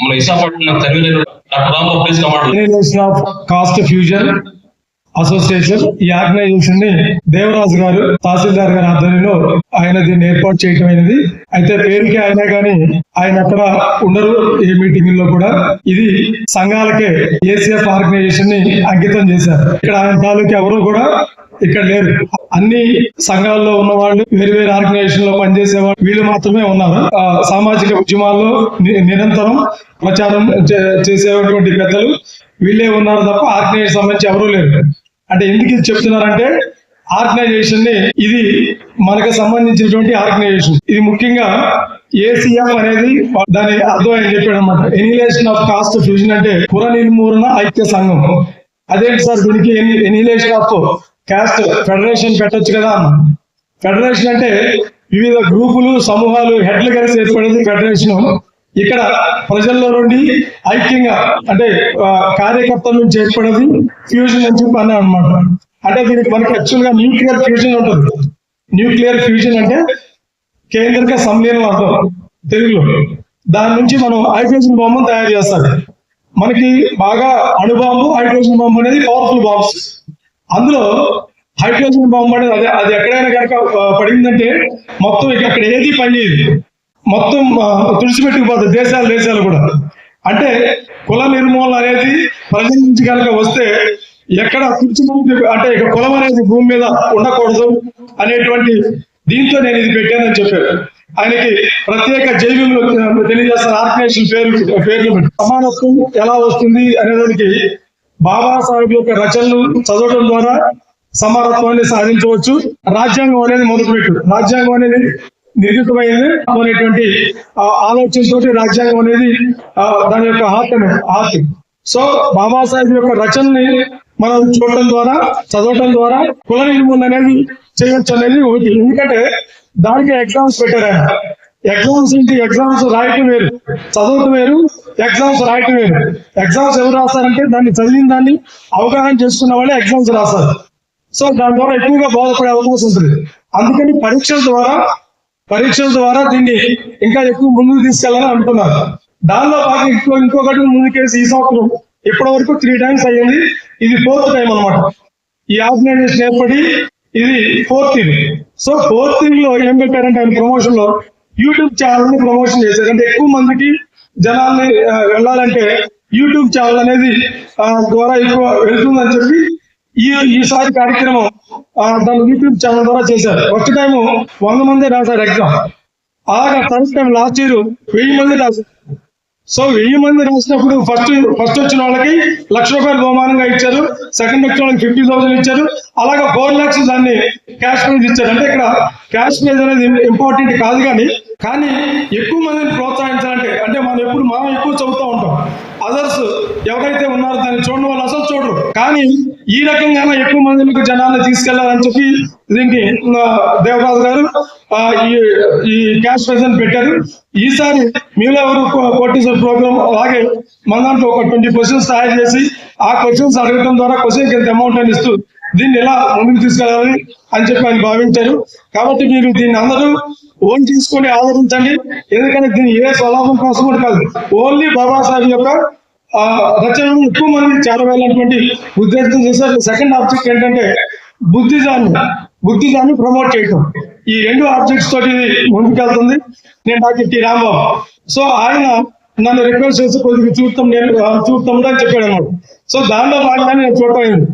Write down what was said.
మన organisation of caste fusion association ఈ ఆర్గనైజేషన్ని దేవరాజు గారు తహసీల్దార్ గారి ఆధ్వర్యంలో ఆయన దీన్ని ఏర్పాటు చేయటమైనది అయితే పేరుకి అయినా కానీ ఆయన అక్కడ ఉండరు ఏ మీటింగ్లో కూడా. ఇది సంఘాలకే ఏసీఎఫ్ ఆర్గనైజేషన్ని అంకితం చేశారు. ఇక్కడ ఆయన తాలూకు ఎవరు కూడా ఇక్కడ లేరు. అన్ని సంఘాల్లో ఉన్న వాళ్ళు వేరు వేరు ఆర్గనైజేషన్లో పనిచేసే వాళ్ళు వీళ్ళు మాత్రమే ఉన్నారు. సామాజిక ఉద్యమాల్లో ని- నిరంతరం ప్రచారం చే- చేసేటువంటి పెద్దలు వీళ్ళే ఉన్నారు తప్ప ఆర్గనైజేషన్ సంబంధించి ఎవరూ లేరు. అంటే ఎందుకు ఇది చెప్తున్నారంటే ఆర్గనైజేషన్ని ఇది మనకు సంబంధించినటువంటి ఆర్గనైజేషన్ ఇది ముఖ్యంగా ఏసీఎం అనేది దాని అర్థం ఆయన చెప్పాడు అనమాట ఎనిలేషన్ ఆఫ్ కాస్ట్ ఫ్యూజన్ అంటే పుర నిర్మూలన ఐక్య సంఘం. అదేంటి సార్ దీనికి ఎనిలేషన్ ఆఫ్ క్యాస్ట్ ఫెడరేషన్ పెట్టొచ్చు కదా. ఫెడరేషన్ అంటే వివిధ గ్రూపులు సమూహాలు హెడ్లు కలిసి ఏర్పడేది ఫెడరేషన్ ఇక్కడ ప్రజల్లో నుండి ఐక్యంగా అంటే కార్యకర్తల నుంచి ఏర్పడేది ఫ్యూజన్ అని చెప్పి అన్నా అనమాట అంటే దీనికి మనకి యాక్చువల్గా న్యూక్లియర్ ఫ్యూజన్ ఉంటుంది. న్యూక్లియర్ ఫ్యూజన్ అంటే కేంద్రక సంలీనం అర్థం తెలుగులో. దాని నుంచి మనం హైడ్రోజన్ బాంబును తయారు చేస్తారు. మనకి బాగా అణుబాంబు హైడ్రోజన్ బాంబు అనేది పవర్ఫుల్ బాంబ్స్ అందులో హైడ్రోజన్ బాంబు అనేది అది అది ఎక్కడైనా కనుక పడిందంటే మొత్తం ఇక అక్కడ ఏది పనిచేయదు మొత్తం తుడిచిపెట్టుకుపోతుంది దేశాలు దేశాలు కూడా. అంటే కుల నిర్మూలన అనేది ప్రజల నుంచి కనుక వస్తే ఎక్కడ తుడిచిపెట్టి అంటే ఇక కులం అనేది భూమి మీద ఉండకూడదు అనేటువంటి దీంతో నేను ఇది పెట్టానని చెప్పారు. ఆయనకి ప్రత్యేక జైవ్యంలో తెలియజేస్తున్న ఆర్గనైజేషన్ పేరు పేర్లు సమానత్వం ఎలా వస్తుంది అనేదానికి బాబాసాహెబ్ యొక్క రచనలు చదవడం ద్వారా సమానత్వాన్ని సాధించవచ్చు. రాజ్యాంగం అనేది మొదలుపెట్టు. రాజ్యాంగం అనేది నిర్మితమైనది అనేటువంటి ఆలోచనతో ఆలోచనతోటి రాజ్యాంగం అనేది దాని యొక్క హార్ట్ హార్ట్ సో బాబాసాహెబ్ యొక్క రచనని మనం చూడటం ద్వారా చదవటం ద్వారా కుల నిర్మూలన అనేది చేయొచ్చు అనేది ఒకటి. ఎందుకంటే దానికి ఎగ్జామ్స్ పెట్టారు ఆయన. ఎగ్జామ్స్ ఏంటి? ఎగ్జామ్స్ రాయటం వేరు. చదవటం వేరు. ఎగ్జామ్స్ రాయటం వేరు. ఎగ్జామ్స్ ఎవరు రాస్తారంటే దాన్ని చదివిన దాన్ని అవగాహన చేసుకున్న వాళ్ళే ఎగ్జామ్స్ రాస్తారు. సో దాని ద్వారా ఎక్కువగా బాధపడే అవకాశం ఉంటుంది. అందుకని పరీక్షల ద్వారా పరీక్షల ద్వారా దీన్ని ఇంకా ఎక్కువ ముందుకు తీసుకెళ్ళాలని అనుకున్నారు దానిలో బాగా ఇంకో ఇంకొకటి ముందుకేసి ఈ సంవత్సరం ఇప్పటి వరకు త్రీ టైమ్స్ అయ్యింది. ఇది ఫోర్త్ టైం అన్నమాట. ఈ ఆర్గనైజేషన్ ఏర్పడి ఇది ఫోర్త్ ఇయర్ సో ఫోర్త్ ఇయర్లో ఏం పెట్టారంటే ఆయన ప్రమోషన్లో యూట్యూబ్ ఛానల్ని ప్రమోషన్ చేశారు. అంటే ఎక్కువ మందికి జనాల్ని వెళ్ళాలంటే యూట్యూబ్ ఛానల్ అనేది ద్వారా ఎక్కువ వెళ్తుందని చెప్పి ఈ ఈసారి కార్యక్రమం దాని యూట్యూబ్ ఛానల్ ద్వారా చేశారు. ఫస్ట్ టైం వంద మంది రాశారు ఎగ్జామ్ అలాగా ఫస్ట్ టైం లాస్ట్ ఇయర్ వెయ్యి మంది రాశారు. సో వెయ్యి మంది రాసినప్పుడు ఫస్ట్ ఫస్ట్ వచ్చిన వాళ్ళకి లక్ష రూపాయలు బహుమానంగా ఇచ్చారు. సెకండ్ వచ్చిన వాళ్ళకి ఫిఫ్టీ థౌసండ్ ఇచ్చారు. అలాగే ఫోర్ లాక్స్ దాన్ని క్యాష్ ప్రైజ్ ఇచ్చారు. అంటే ఇక్కడ క్యాష్ ప్రైజ్ అనేది ఇంపార్టెంట్ కాదు కానీ కానీ ఎక్కువ మందిని ప్రోత్సహించాలంటే అంటే మనం ఎప్పుడు మనం ఎక్కువ చదువుతూ ఉంటాం. అదర్స్ ఎవరైతే ఉన్నారో దాన్ని చూడడం వాళ్ళు అసలు చూడరు. కానీ ఈ రకంగా ఎక్కువ మందికి జనాన్ని తీసుకెళ్ళాలని చెప్పి దీనికి దేవరాజు గారు ఈ ఈ క్యాష్ ప్రెసెంట్ పెట్టారు. ఈసారి మీలో ఎవరు కొట్టేసే ప్రోగ్రామ్ అలాగే మన దాంట్లో ఒక ట్వంటీ క్వశ్చన్స్ తయారు చేసి ఆ క్వశ్చన్స్ అడగడం ద్వారా క్వశ్చన్కి ఎంత అమౌంట్ అని ఇస్తూ దీన్ని ఎలా ముందుకు తీసుకెళ్ళాలి అని చెప్పి ఆయన భావించారు. కాబట్టి మీరు దీన్ని అందరూ ఓన్ తీసుకొని ఆదరించండి. ఎందుకంటే దీని ఏ స్వలాభం కోసం కూడా కాదు. ఓన్లీ బాబాసాహెబ్ యొక్క ఆ ఎక్కువ మంది చేరవేయాలన్నటువంటి ఉద్దేశం చేశారు. సెకండ్ ఆబ్జెక్ట్ ఏంటంటే బుద్ధిజాన్ని బుద్ధిజాన్ని ప్రమోట్ చేయటం. ఈ రెండు ఆబ్జెక్ట్స్ తోటి ముందుకెళ్తుంది. నేను డాక్టర్ టి రాంబాబు. సో ఆయన నన్ను రిక్వెస్ట్ చేసి కొద్దిగా చూస్తాం నేను చూస్తాం అని చెప్పాడు అన్నమాట సో దానిలో భాగంగా నేను చూడటం అయింది.